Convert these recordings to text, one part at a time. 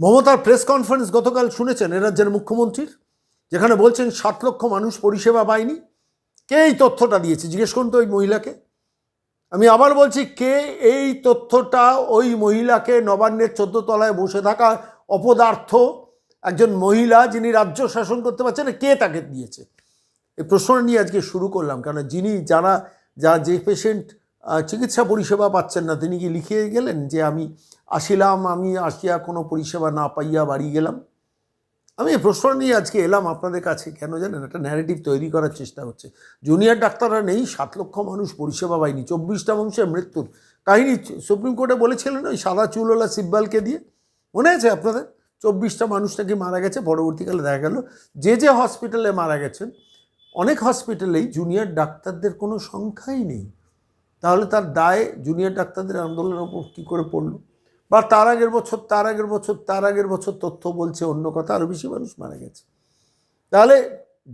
মমতার press conference গতকাল শুনেছেন রাজ্যের মুখ্যমন্ত্রীর, যেখানে বলছেন সাত লক্ষ মানুষ পরিষেবা পায়নি। কে এই তথ্যটা দিয়েছে? জিজ্ঞেস করুন তো ওই মহিলাকে। আমি আবার বলছি, কে এই তথ্যটা ওই মহিলাকে নবান্নের চোদ্দ তলায় বসে থাকা অপদার্থ একজন মহিলা যিনি রাজ্য শাসন করতে পারছেন, কে তাকে দিয়েছে? এই প্রশ্ন নিয়ে আজকে শুরু করলাম কারণ যিনি, যারা যা যে পেশেন্ট চিকিৎসা পরিষেবা পাচ্ছেন না। তিনি কি লিখিয়ে গেলেন যে আমি আসিলাম, আমি আসিয়া কোনো পরিষেবা না পাইয়া বাড়ি গেলাম? আমি এই প্রশ্ন নিয়ে আজকে এলাম আপনাদের কাছে। কেন জানেন? একটা ন্যারেটিভ তৈরি করার চেষ্টা হচ্ছে। জুনিয়র ডাক্তাররা নেই, সাত লক্ষ মানুষ পরিষেবা পায়নি, চব্বিশটা মানুষের মৃত্যুর কাহিনী সুপ্রিম কোর্টে বলেছিলেন ওই সাদা চুলওয়ালা সিব্বালকে দিয়ে। মনে আছে আপনাদের? চব্বিশটা মানুষ নাকি মারা গেছে, পরবর্তীকালে দেখা গেল যে যে হসপিটালে মারা গেছেন, অনেক হসপিটালেই জুনিয়র ডাক্তারদের কোনো সংখ্যাই নেই। তাহলে তার দায় জুনিয়র ডাক্তারদের আন্দোলনের ওপর কী করে পড়ল? বা তার আগের বছর, তার আগের বছর, তার আগের বছর তথ্য বলছে অন্য কথা আরও বেশি মানুষ মারা গেছে। তাহলে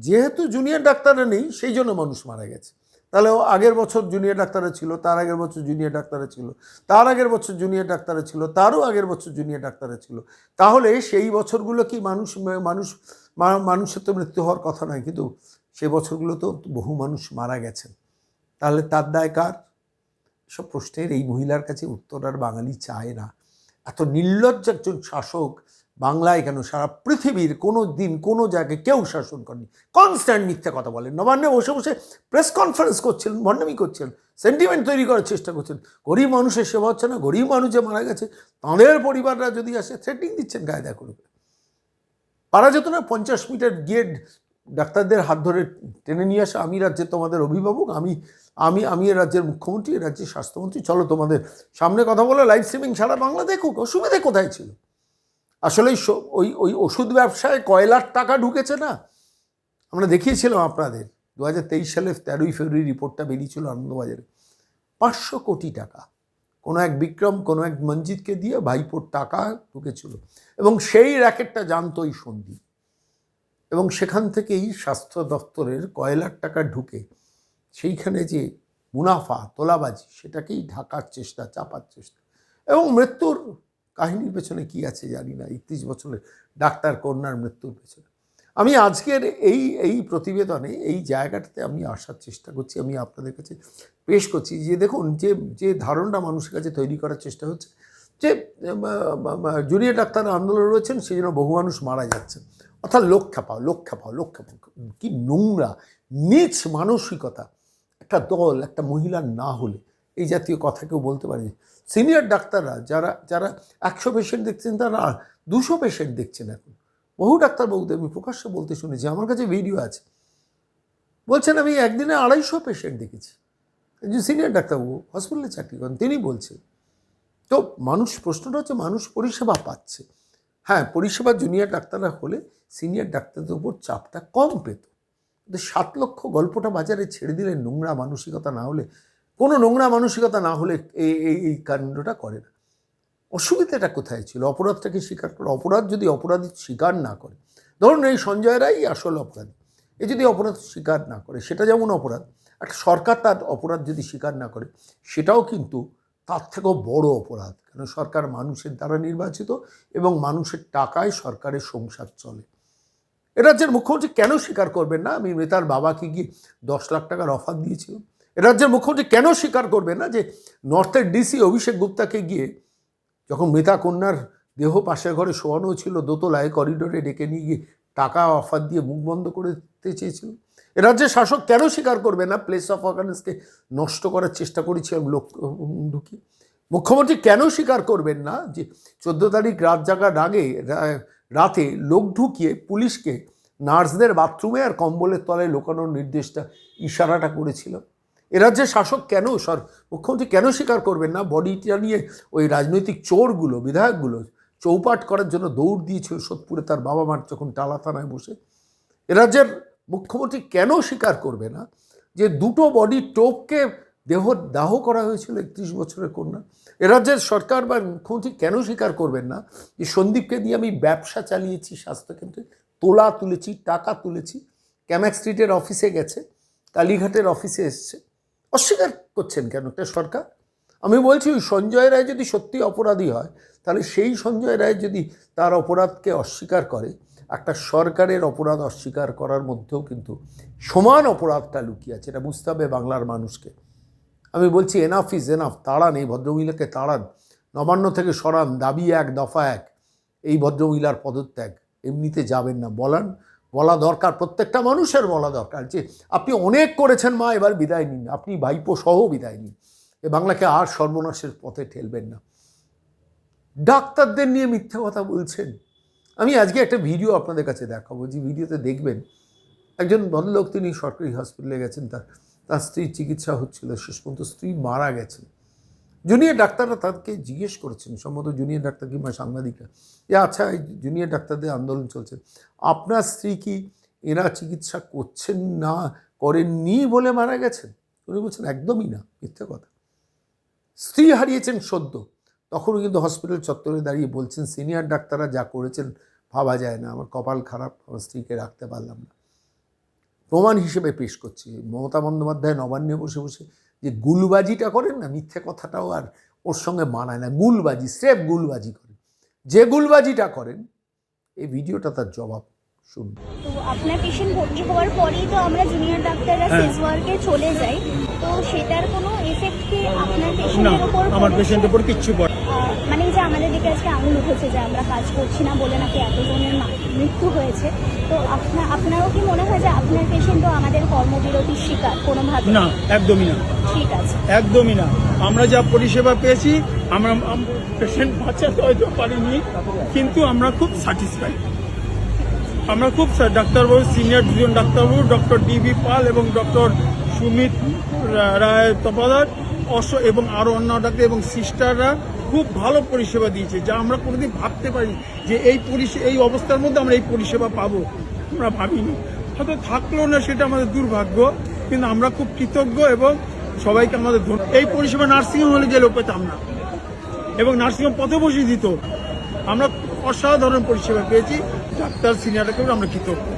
যেহেতু জুনিয়র ডাক্তাররা নেই, সেই জন্য মানুষ মারা গেছে। তাহলে ও আগের বছর জুনিয়র ডাক্তাররা ছিল, তার আগের বছর জুনিয়র ডাক্তাররা ছিল, তার আগের বছর জুনিয়র ডাক্তাররা ছিল, তারও আগের বছর জুনিয়র ডাক্তাররা ছিল। তাহলে সেই বছরগুলো কি মানুষ মানুষ মানুষের তো মৃত্যু হওয়ার কথা নয়, কিন্তু বছরগুলো তো বহু মানুষ মারা গেছেন। তাহলে তার দায় কার? সব প্রশ্নের এই মহিলার কাছে উত্তর আর বাঙালি চায় না। এত নির্লজ্জ একজন শাসক বাংলায় কেন সারা পৃথিবীর কোনো দিন কোনো জায়গায় কেউ শাসন করেনি? কনস্ট্যান্ট মিথ্যা কথা বলেন। নবান্নে বসে বসে প্রেস কনফারেন্স করছিলেন, ভণ্ডামি করছিলেন সেন্টিমেন্ট তৈরি করার চেষ্টা করছেন গরিব মানুষের সেবা হচ্ছে না, গরিব মানুষ যে মারা গেছে, তাঁদের পরিবাররা যদি আসে থ্রেটিং দিচ্ছেন কায়দা করবে পারা যেত না পঞ্চাশ মিটার গিয়ে ডাক্তারদের হাত ধরে টেনে নিয়ে আসা, আমি রাজ্যে তোমাদের অভিভাবক, আমি আমি আমি এ রাজ্যের মুখ্যমন্ত্রী, এ রাজ্যের স্বাস্থ্যমন্ত্রী। চলো তোমাদের সামনে কথা বলে লাইভ স্ট্রিমিং সারা বাংলা দেখুক, অসুবিধে কোথায় ছিল? আসলে ওই ওই ওষুধ ব্যবসায় কয়লার টাকা ঢুকেছে না? আমরা দেখিয়েছিলাম আপনাদের দু হাজার তেইশ সালের তেরোই ফেব্রুয়ারি রিপোর্টটা বেরিয়েছিল আনন্দবাজারে। পাঁচশো কোটি টাকা। কোনো এক বিক্রম, কোনো এক মঞ্জিতকে দিয়ে ভাইপোর টাকা ঢুকেছিল। এবং সেই র্যাকেটটা জানতো এই সন্দীপ এবং সেখান থেকেই স্বাস্থ্য দপ্তরের কয় লাখ টাকা ঢুকে সেইখানে যে মুনাফা, তোলাবাজি, সেটাকেই ঢাকার চেষ্টা, চাপার চেষ্টা। এবং মৃত্যুর কাহিনীর পেছনে কি আছে জানি না, একত্রিশ বছরের ডাক্তার কন্যার মৃত্যুর পেছনে। আমি আজকের এই এই প্রতিবেদনে এই জায়গাটাতে আমি আসার চেষ্টা করছি, আমি আপনাদের কাছে পেশ করছি যে দেখুন, যে যে ধারণা মানুষের কাছে তৈরি করার চেষ্টা হচ্ছে যে জুনিয়র ডাক্তার আন্দোলন রয়েছেন, সেই জন্য বহু মানুষ মারা যাচ্ছেন। অর্থাৎ লোক পাও লোক পাও লোক খেপাও কি নোংরা, নিচ মানসিকতা। একটা দল, একটা মহিলা না হলে। এই জাতীয় কথা কেউ বলতে পারে সিনিয়র ডাক্তাররা যারা যারা একশো পেশেন্ট দেখছেন, তারা দুশো পেশেন্ট দেখছেন এখন। বহু ডাক্তার ডাক্তারবাবুদের, আমি প্রকাশ্যে বলতে শুনেছি, আমার কাছে ভিডিও আছে। বলছেন, আমি একদিনে আড়াইশো পেশেন্ট দেখেছি। একজন সিনিয়র ডাক্তারবাবু হসপিটালে চাকরি করেন, তিনি বলছেন, তো মানুষ, প্রশ্নটা হচ্ছে, মানুষ পরিষেবা পাচ্ছে। হ্যাঁ পরিষেবা জুনিয়র ডাক্তাররা হলে সিনিয়র ডাক্তারদের উপর চাপটা কম পেত। কিন্তু সাত লক্ষ গল্পটা বাজারে ছেড়ে দিলে নোংরা মানসিকতা না হলে, কোনো নোংরা মানসিকতা না হলে এই এই কাণ্ডটা করে না। অসুবিধাটা কোথায় ছিল? অপরাধটাকে স্বীকার করে? অপরাধ যদি অপরাধী স্বীকার না করে, ধরুন এই সঞ্জয় রাই আসল অপরাধী। এ যদি অপরাধ স্বীকার না করে, সেটা যেমন অপরাধ, একটা সরকার তার অপরাধ যদি স্বীকার না করে, সেটাও কিন্তু তার থেকেও বড় অপরাধ। কেন? সরকার মানুষের দ্বারা নির্বাচিত এবং মানুষের টাকায় সরকারের সংসার চলে। এ রাজ্যের মুখ্যমন্ত্রী কেন স্বীকার করবেন না? আমি মৃতার বাবাকে গিয়ে দশ লাখ টাকার অফার দিয়েছিলাম। এ রাজ্যের মুখ্যমন্ত্রী কেন স্বীকার করবেন না যে নর্থের ডিসি অভিষেক গুপ্তাকে গিয়ে যখন মৃতা কন্যার দেহ পাশের ঘরে শোয়ানো ছিল, দোতলায় করিডোরে ডেকে নিয়ে গিয়ে টাকা অফার দিয়ে মুখ বন্ধ করতে চেয়েছিল? এ রাজ্যের শাসক কেন স্বীকার করবে না? প্লেস অফ অর্গানেসকে নষ্ট করার চেষ্টা করেছিলাম লোক ঢুকি মুখ্যমন্ত্রী কেন স্বীকার করবেন না? যে চোদ্দ তারিখ রাত জাগার আগে রাতে লোক ঢুকিয়ে পুলিশকে নার্সদের বাথরুমে আর কম্বলের তলায় লুকানোর নির্দেশটা, ইশারাটা করেছিল। এ রাজ্যের শাসক কেন, সর, মুখ্যমন্ত্রী কেন স্বীকার করবেন না? বডিটা নিয়ে ওই রাজনৈতিক চোরগুলো, বিধায়কগুলো চৌপাট করার জন্য দৌড় দিয়েছিল সোদপুরে তার বাবা মার যখন টালা থানায় বসে। এ রাজ্যের মুখ্যমন্ত্রী কেন স্বীকার করবে না যে দুটো বডি টোপকে দেহ, দাহ করা হয়েছিল একত্রিশ বছরের কন্যা? এ রাজ্যের সরকার বা মুখ্যমন্ত্রী কেন স্বীকার করবেন না যে সন্দীপকে দিয়ে আমি ব্যবসা চালিয়েছি, স্বাস্থ্যকেন্দ্রে তোলা তুলেছি, টাকা তুলেছি ক্যামাক স্ট্রিটের অফিসে গেছে, কালীঘাটের অফিসে এসছে? অস্বীকার করছেন কেন একটা সরকার? আমি বলছি ওই সঞ্জয় রায় যদি সত্যি অপরাধী হয়, তাহলে সেই সঞ্জয় রায় যদি তার অপরাধকে অস্বীকার করে একটা সরকারের অপরাধ অস্বীকার করার মধ্যেও কিন্তু সমান অপরাধটা লুকিয়ে আছে। এটা বুঝতে হবে বাংলার মানুষকে। আমি বলছি এনাফ ইজ এনাফ তাড়ান, এই ভদ্রমহিলাকে তাড়ান। নবান্ন থেকে সরান, দাবি এক, দফা এক। এই ভদ্রমহিলার পদত্যাগ। এমনিতে যাবেন না। বলান, বলা দরকার। প্রত্যেকটা মানুষের বলা দরকার যে, আপনি অনেক করেছেন মা, এবার বিদায় নিন। আপনি ভাইপো সহ বিদায় নিন। এ বাংলাকে আর সর্বনাশের পথে ঠেলবেন না। ডাক্তারদের নিয়ে মিথ্যে কথা বলছেন। আমি আজকে একটা ভিডিও আপনাদের কাছে দেখাবো। যে ভিডিওতে দেখবেন, একজন ভদ্রলোক তিনি সরকারি হসপিটালে গেছেন, তার তার স্ত্রীর চিকিৎসা হচ্ছিল, শেষ পর্যন্ত স্ত্রী মারা গেছেন। জুনিয়র ডাক্তাররা তাকে জিজ্ঞেস করেছেন, সম্ভবত জুনিয়র ডাক্তার কিংবা সাংবাদিকরা, যে আচ্ছা এই জুনিয়র ডাক্তারদের আন্দোলন চলছে, আপনার স্ত্রী কি এরা চিকিৎসা করছেন না, করেননি বলে মারা গেছেন? উনি বলছেন, একদমই না, মিথ্যে কথা। স্ত্রী হারিয়েছেন সদ্য। তখনও কিন্তু হসপিটাল চত্বরে দাঁড়িয়ে বলছেন সিনিয়র ডাক্তাররা যা করেছেন, ভাবা যায় না। আমার কপাল খারাপ, আমার স্ত্রীকে রাখতে পারলাম না। প্রমাণ হিসেবে পেশ করছি, মমতা বন্দ্যোপাধ্যায় নবান্নে বসে বসে যে গুলবাজিটা করেন না, মিথ্যে কথাটাও আর ওর সঙ্গে মানায় না, গুলবাজি, স্রেফ গুলবাজি করেন। যে গুলবাজিটা করেন, এই ভিডিওটা তার জবাব শুনুন তো আপনার পেশেন্ট ভর্তি হওয়ার পরেই তো আমরা জুনিয়র ডাক্তাররা। সেজ ওয়ার্কে চলে যাই। তো সেটার কোনো এফেক্ট কি আপনার পেশেন্টের উপর আমার পেশেন্টের উপর কিচ্ছু পড়ে মানে এই যে আমাদের দিকে আজকে আঙুল উঠেছে যে আমরা কাজ করছি না বলে নাকি এতজনের মৃত্যু হয়েছে। তো আপনার আপনারও কি মনে হয় যে আপনার পেশেন্টও আমাদের কর্মবিরতির শিকার কোনোভাবে? না একদমই না। ঠিক আছে। একদমই না। আমরা যা পরিষেবা পেয়েছি আমরা পেশেন্ট বাঁচাতে হয়তো পারিনি কিন্তু আমরা খুব স্যাটিসফাই আমরা খুব ডাক্তারবাবু সিনিয়র দুজন ডাক্তারবাবু, ডক্টর ডিবি পাল এবং ডক্টর সুমিত রায় তপাদার অস, এবং আরও অন্য ডাক্তার এবং সিস্টাররা খুব ভালো পরিষেবা দিয়েছে, যা আমরা কোনোদিন ভাবতে পারি যে এই পরিষেবা এই অবস্থার মধ্যে আমরা এই পরিষেবা পাবো। আমরা ভাবিনি। হয়তো থাকলেও না সেটা আমাদের দুর্ভাগ্য, কিন্তু আমরা খুব কৃতজ্ঞ এবং সবাইকে আমাদের এই পরিষেবা নার্সিংহোম হলে গেলেও পেতাম না। এবং নার্সিংহোম পথে বসিয়ে দিত। আমরা অসাধারণ পরিষেবা পেয়েছি। ডাক্তার সিনিয়রকে আমরা কৃতজ্ঞ।